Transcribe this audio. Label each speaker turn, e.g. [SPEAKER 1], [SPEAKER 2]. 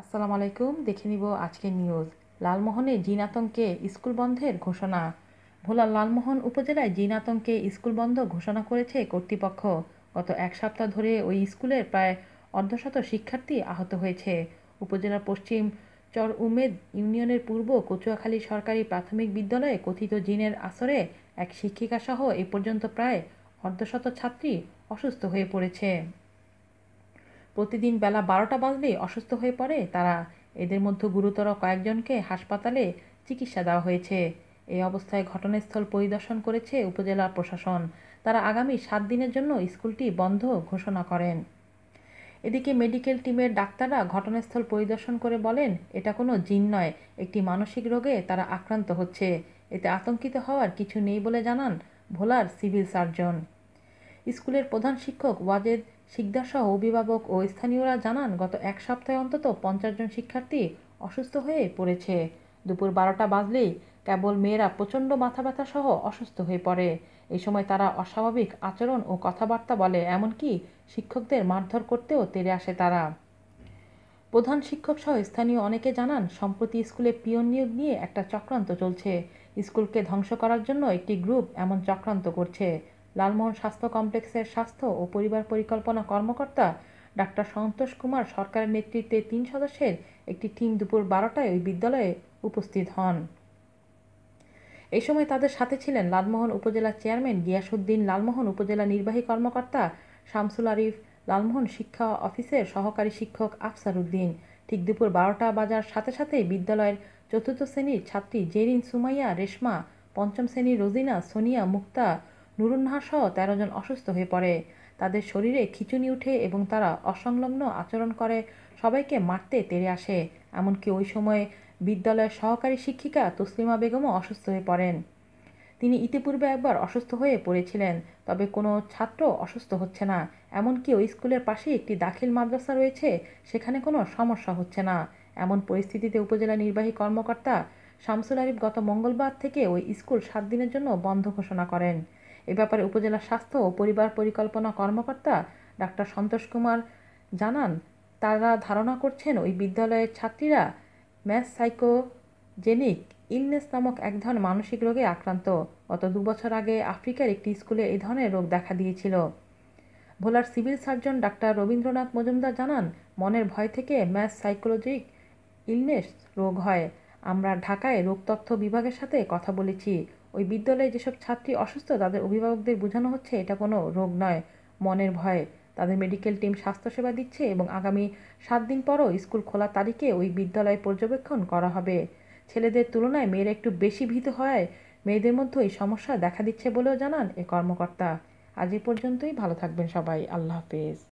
[SPEAKER 1] আসসালামু আলাইকুম, দেখে নিব আজকের নিউজ লালমোহনে জিন আতঙ্কে স্কুল বন্ধের ঘোষণা। ভোলার লালমোহন উপজেলায় জিন আতঙ্কে স্কুল বন্ধ ঘোষণা করেছে কর্তৃপক্ষ। গত এক সপ্তাহ ধরে ওই স্কুলের প্রায় অর্ধশত শিক্ষার্থী আহত হয়েছে। উপজেলার পশ্চিম চর উমেদ ইউনিয়নের পূর্ব কচুয়াখালী সরকারি প্রাথমিক বিদ্যালয়ে কথিত জিনের আসরে এক শিক্ষিকা সহ এ পর্যন্ত প্রায় অর্ধশত ছাত্রী অসুস্থ হয়ে পড়েছে। প্রতিদিন বেলা বারোটা বাজলেই অসুস্থ হয়ে পড়ে। তারা এদের মধ্যে গুরুতর কয়েকজনকে হাসপাতালে চিকিৎসা দেওয়া হয়েছে। এই অবস্থায় ঘটনাস্থল পরিদর্শন করেছে উপজেলা প্রশাসন। তারা আগামী সাত দিনের জন্য স্কুলটি বন্ধ ঘোষণা করেন। এদিকে মেডিকেল টিমের ডাক্তাররা ঘটনাস্থল পরিদর্শন করে বলেন, এটা কোনো জিন নয়, একটি মানসিক রোগে তারা আক্রান্ত হচ্ছে। এতে আতঙ্কিত হওয়ার কিছু নেই বলে জানান ভোলার সিভিল সার্জন। স্কুলের প্রধান শিক্ষক ওয়াজেদ শিকদারসহ অভিভাবক ও স্থানীয়রা জানান, গত এক সপ্তাহে অন্তত পঞ্চাশ জন শিক্ষার্থী অসুস্থ হয়ে পড়েছে। দুপুর বারোটা বাজলেই কেবল মেয়েরা প্রচণ্ড মাথা ব্যথা সহ অসুস্থ হয়ে পড়ে। এই সময় তারা অস্বাভাবিক আচরণ ও কথাবার্তা বলে, এমনকি শিক্ষকদের মারধর করতেও তেরে আসে তারা। প্রধান শিক্ষক সহ স্থানীয় অনেকে জানান, সম্প্রতি স্কুলে পিয়ন নিয়োগ নিয়ে একটা চক্রান্ত চলছে। স্কুলকে ধ্বংস করার জন্য একটি গ্রুপ এমন চক্রান্ত করছে। লালমোহন স্বাস্থ্য কমপ্লেক্সের স্বাস্থ্য ও পরিবার পরিকল্পনা কর্মকর্তা ডাক্তার সন্তোষ কুমার সরকারের নেতৃত্বে তিন সদস্যের একটি টিম দুপুর বারোটায় ওই বিদ্যালয়ে উপস্থিত হন। এই সময় তাদের সাথে ছিলেন লালমোহন উপজেলা চেয়ারম্যান গিয়াসুদ্দিন লালমোহন উপজেলা নির্বাহী কর্মকর্তা শামসুল আরিফ, লালমোহন শিক্ষা অফিসের সহকারী শিক্ষক আফসার উদ্দিন ঠিক দুপুর বারোটা বাজার সাথে সাথে বিদ্যালয়ের চতুর্থ শ্রেণির ছাত্রী জেরিন সুমাইয়া, রেশমা, পঞ্চম শ্রেণির রোজিনা, সোনিয়া, মুক্তা নুরুন্নাহার সহ তেরো জন অসুস্থ হয়ে পড়ে। তাদের শরীরে খিচুনি উঠে এবং তারা অসংলগ্ন আচরণ করে, সবাইকে মারতে তেড়ে আসে। এমনকি ওই সময়ে বিদ্যালয়ের সহকারী শিক্ষিকা তসলিমা বেগমও অসুস্থ হয়ে পড়েন। তিনি ইতিপূর্বে একবার অসুস্থ হয়ে পড়েছিলেন, তবে কোনো ছাত্র অসুস্থ হচ্ছে না। এমনকি ওই স্কুলের পাশে একটি দাখিল মাদ্রাসা রয়েছে, সেখানে কোনো সমস্যা হচ্ছে না। এমন পরিস্থিতিতে উপজেলা নির্বাহী কর্মকর্তা শামসুল আরিফ গত মঙ্গলবার থেকে ওই স্কুল সাত দিনের জন্য বন্ধ ঘোষণা করেন। এ ব্যাপারে উপজেলা স্বাস্থ্য ও পরিবার পরিকল্পনা কর্মকর্তা ডাক্তার সন্তোষ কুমার জানান, তারা ধারণা করছেন ওই বিদ্যালয়ের ছাত্রীরা ম্যাস সাইকোজেনিক ইলনেস নামক এক ধরনের মানসিক রোগে আক্রান্ত। গত দুবছর আগে আফ্রিকার একটি স্কুলে এই ধরনের রোগ দেখা দিয়েছিল। ভোলার civil surgeon doctor Rabindranath Majumdar জানান, মনের ভয় থেকে ম্যাস সাইকোলজিক ইলনেস রোগ হয়। আমরা ঢাকায় রোগ তথ্য বিভাগের সাথে কথা বলেছি। ওই বিদ্যালয়ে যেসব ছাত্রী অসুস্থ, তাদের অভিভাবকদের বোঝানো হচ্ছে এটা কোনো রোগ নয়। মনের ভয়ে তাদের মেডিকেল টিম স্বাস্থ্যসেবা দিচ্ছে এবং আগামী সাত দিন পরও স্কুল খোলা তারিখে ওই বিদ্যালয় পর্যবেক্ষণ করা হবে। ছেলেদের তুলনায় মেয়েরা একটু বেশি ভীত হওয়ায় মেয়েদের মধ্যে এই সমস্যা দেখা দিচ্ছে বলেও জানান এ কর্মকর্তা। আজ এ পর্যন্তই, ভালো থাকবেন সবাই। আল্লাহ হাফেজ।